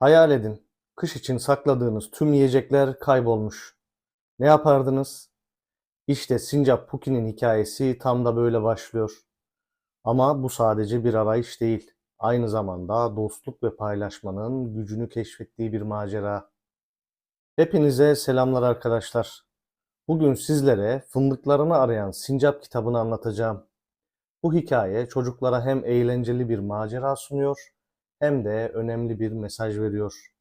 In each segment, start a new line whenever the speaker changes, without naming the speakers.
Hayal edin, kış için sakladığınız tüm yiyecekler kaybolmuş. Ne yapardınız? İşte Sincap Puki'nin hikayesi tam da böyle başlıyor. Ama bu sadece bir arayış değil. Aynı zamanda dostluk ve paylaşmanın gücünü keşfettiği bir macera. Hepinize selamlar arkadaşlar. Bugün sizlere fındıklarını arayan Sincap kitabını anlatacağım. Bu hikaye çocuklara hem eğlenceli bir macera sunuyor hem de önemli bir mesaj veriyor.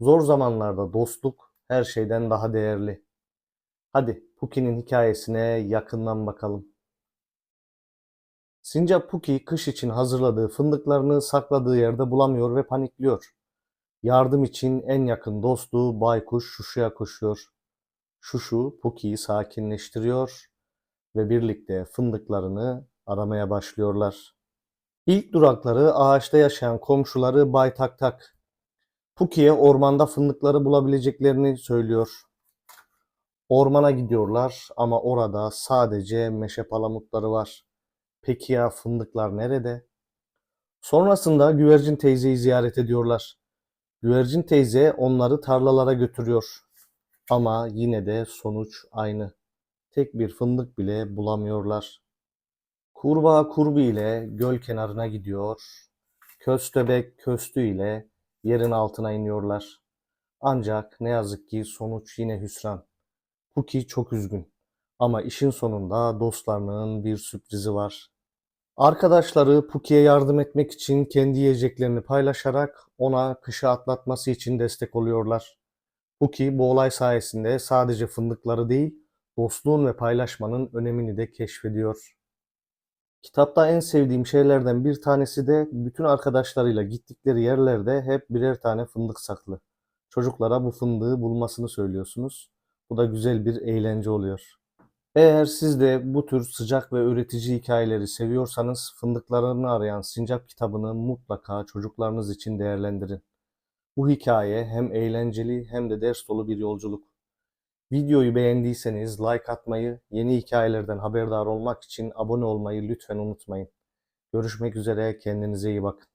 Zor zamanlarda dostluk her şeyden daha değerli. Hadi Puki'nin hikayesine yakından bakalım. Sincap Puki kış için hazırladığı fındıklarını sakladığı yerde bulamıyor ve panikliyor. Yardım için en yakın dostu Baykuş Şuşu'ya koşuyor. Şuşu Puki'yi sakinleştiriyor ve birlikte fındıklarını aramaya başlıyorlar. İlk durakları ağaçta yaşayan komşuları Bay Tak. Puki'ye ormanda fındıkları bulabileceklerini söylüyor. Ormana gidiyorlar ama orada sadece meşe palamutları var. Peki ya fındıklar nerede? Sonrasında Güvercin teyzeyi ziyaret ediyorlar. Güvercin teyze onları tarlalara götürüyor. Ama yine de sonuç aynı. Tek bir fındık bile bulamıyorlar. Kurbağa kurbi ile göl kenarına gidiyor. Köstebek köstü ile yerin altına iniyorlar. Ancak ne yazık ki sonuç yine hüsran. Puki çok üzgün. Ama işin sonunda dostlarının bir sürprizi var. Arkadaşları Puki'ye yardım etmek için kendi yiyeceklerini paylaşarak ona kışı atlatması için destek oluyorlar. Puki bu olay sayesinde sadece fındıkları değil, dostluğun ve paylaşmanın önemini de keşfediyor. Kitapta en sevdiğim şeylerden bir tanesi de bütün arkadaşlarıyla gittikleri yerlerde hep birer tane fındık saklı. Çocuklara bu fındığı bulmasını söylüyorsunuz. Bu da güzel bir eğlence oluyor. Eğer siz de bu tür sıcak ve öğretici hikayeleri seviyorsanız Fındıklarını Arayan Sincap kitabını mutlaka çocuklarınız için değerlendirin. Bu hikaye hem eğlenceli hem de ders dolu bir yolculuk. Videoyu beğendiyseniz like atmayı, yeni hikayelerden haberdar olmak için abone olmayı lütfen unutmayın. Görüşmek üzere, kendinize iyi bakın.